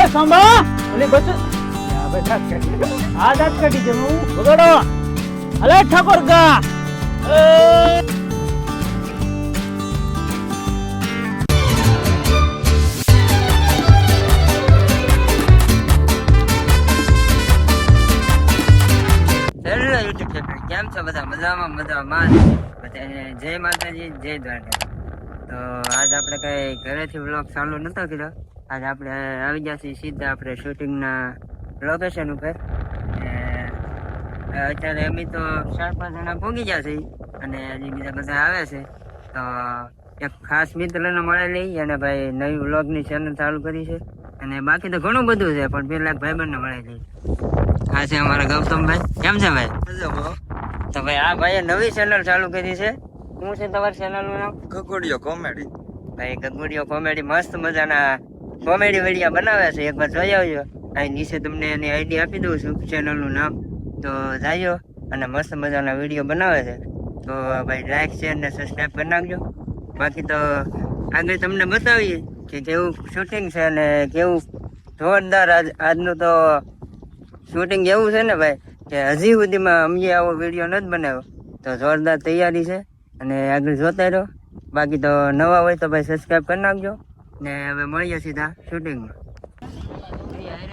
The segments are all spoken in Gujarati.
એ સાંભા ઓલી બસ આ દાંત કાઢી દે હું બગડો અલે ઠાકોર ગા. કેમ છો બધા? મજામાં મજામાં. જય માતાજી, જય દ્વારકા. તો આજ આપણે કઈ ઘરેથી વ્લોગ ચાલુ નતો કર્યો. આજ આપણે આવી ગયા છીએ સીધા આપણે શૂટિંગના લોકેશન ઉપર. અત્યારે અમે તો ચાર પાંચ જણા પહોંચી ગયા છે અને હજી બીજા બધા આવે છે. તો એક ખાસ મિત્રને મળેલી અને ભાઈ નવી વ્લોગની ચેનલ ચાલુ કરી છે. અને બાકી તો ઘણું બધું છે, પણ પેલા એક ભાઈબંધને મળેલી આ છે અમારા ગૌતમભાઈ. કેમ છે ભાઈ? તો ભાઈ આ ભાઈએ નવી ચેનલ ચાલુ કરી છે. શું છે તમારી ચેનલનું નામ? ગગોડિયો કોમેડી. ભાઈ ગગોડિયો કોમેડી મસ્ત મજાના કોમેડી વિડિયા બનાવે છે. એકવાર જોઈ આવજો. અહીં નીચે તમને એની આઈડી આપી દઉં છું ચેનલનું નામ. તો જાજો અને મસ્ત મજાના વીડિયો બનાવે છે. તો ભાઈ લાઈક શેર ને સબસ્ક્રાઈબ કરી નાખજો. બાકી તો આગળ તમને બતાવીએ કે કેવું શૂટિંગ છે અને કેવું જોરદાર આજ આજનું તો શૂટિંગ એવું છે ને ભાઈ? કે હજી સુધીમાં અમે આવો વીડિયો નથી બનાવ્યો. તો જોરદાર તૈયારી છે અને આગળ જોતા રહો. બાકી તો નવા હોય તો ભાઈ સબસ્ક્રાઈબ કરી નાખજો. ને હવે મળીએ સીધા શૂટિંગમાં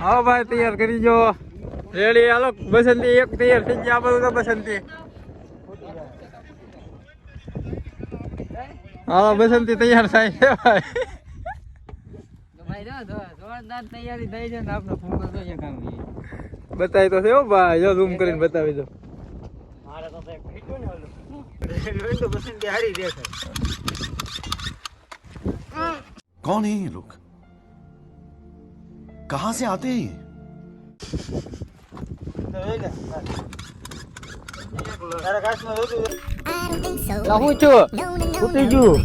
હા ભાઈ તૈયાર કરી જો. રેડી હાલો બસંતી એક તૈયાર થઈ ગયા બધું તો બસંતી. હાલો બસંતી તૈયાર થાય છે ભાઈ. જોરદાર તૈયારી થઈ છે ને આપણે ફોટો જોઈએ કામ. બતાવી તો છે હો ભાઈ જો ઝૂમ કરીને બતાવી દો कौन है ये लोग कहां से आते हैं ये હું છું ઉઠી ગયું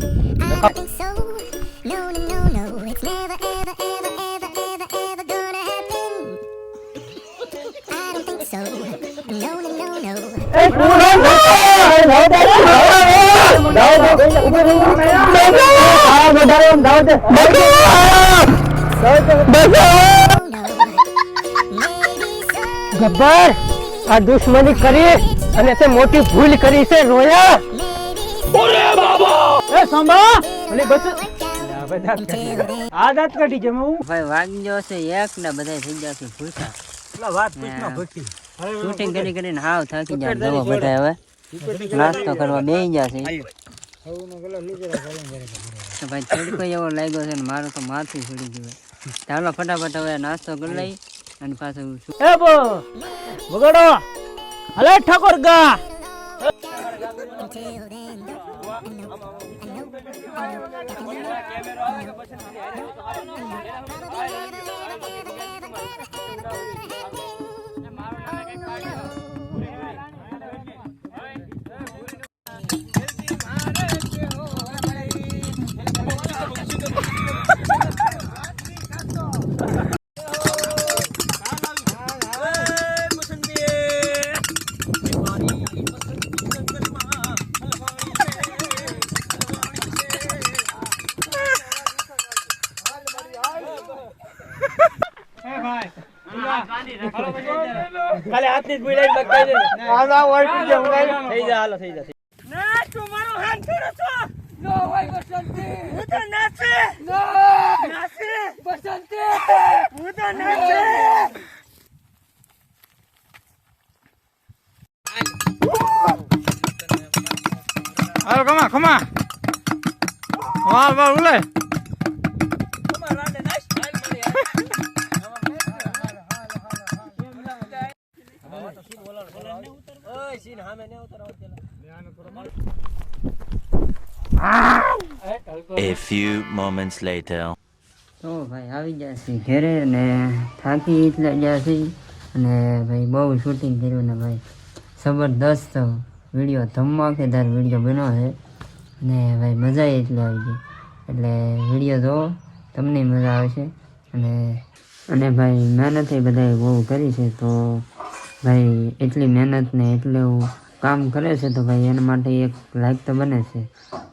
ગબ્બર આ દુશ્મની કરી અને તે મોટી ભૂલ કરી છે રોયા. એ સંભા ઓલી બસ આ દાંત કાઢી છે હું. ભાઈ વાગ્યો છે એક ને બધા થઈ ગયા છે ભૂસા. વાત પૂછના શૂટિંગ કરી કરીને હાવ થાકી જાય જવો બધા હવે. નાસ્તો કરવા બે ગયા છે. તો ભાઈ તડકો એવો લાગ્યો છે ને મારું તો માથું છોડી ગયું ચાલો ફટાફટ હવે નાસ્તો કરી લઈ અને પાછું એ બો બગાડો અલે ઠાકોર ગા. Until then, હાથની જ બોલાઈ બકાઈ દે આ ના થઈ જાય હું કાઈ થઈ જા હાલો થઈ જા ના તું મારો હાથ છોડો છો. નો હોય બસંતી હું તો નાસે નો નાસે બસંતી હું તો નાસે હાલો કમા કમા વાહ વાહ ઉલે. A few moments later. તો ભાઈ આવી ગયા છે ઘરે ને થાકી એટલે ગયા છે અને ભાઈ બહુ શૂટિંગ કર્યું ને ભાઈ જબરદસ્ત વીડિયો ધમાકેદાર વીડિયો બન્યો છે. અને ભાઈ મજા એટલે આવી ગઈ. એટલે વીડિયો જોવો તમને મજા આવશે. અને અને ભાઈ મહેનત એ બધાએ બહુ કરી છે તો ભાઈ, એટલી મહેનત ને એટલું કામ કરે છે તો ભાઈ, એના માટે એક લાઈક તો બને છે.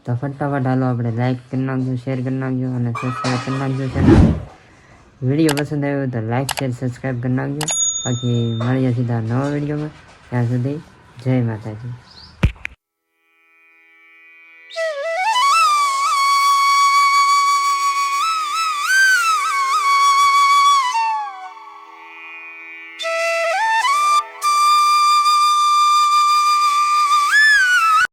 તો ફટાફટ હાલો આપણે લાઈક કરી નાખજો શેર કરી નાખજો અને સબસ્ક્રાઈબ કરી નાખજો ચેનલ વીડિયો પસંદ આવ્યો તો લાઈક શેર સબસ્ક્રાઈબ કરી નાખજો. બાકી મળીએ સીધા નવા વિડીયોમાં. ત્યાં સુધી જય માતાજી.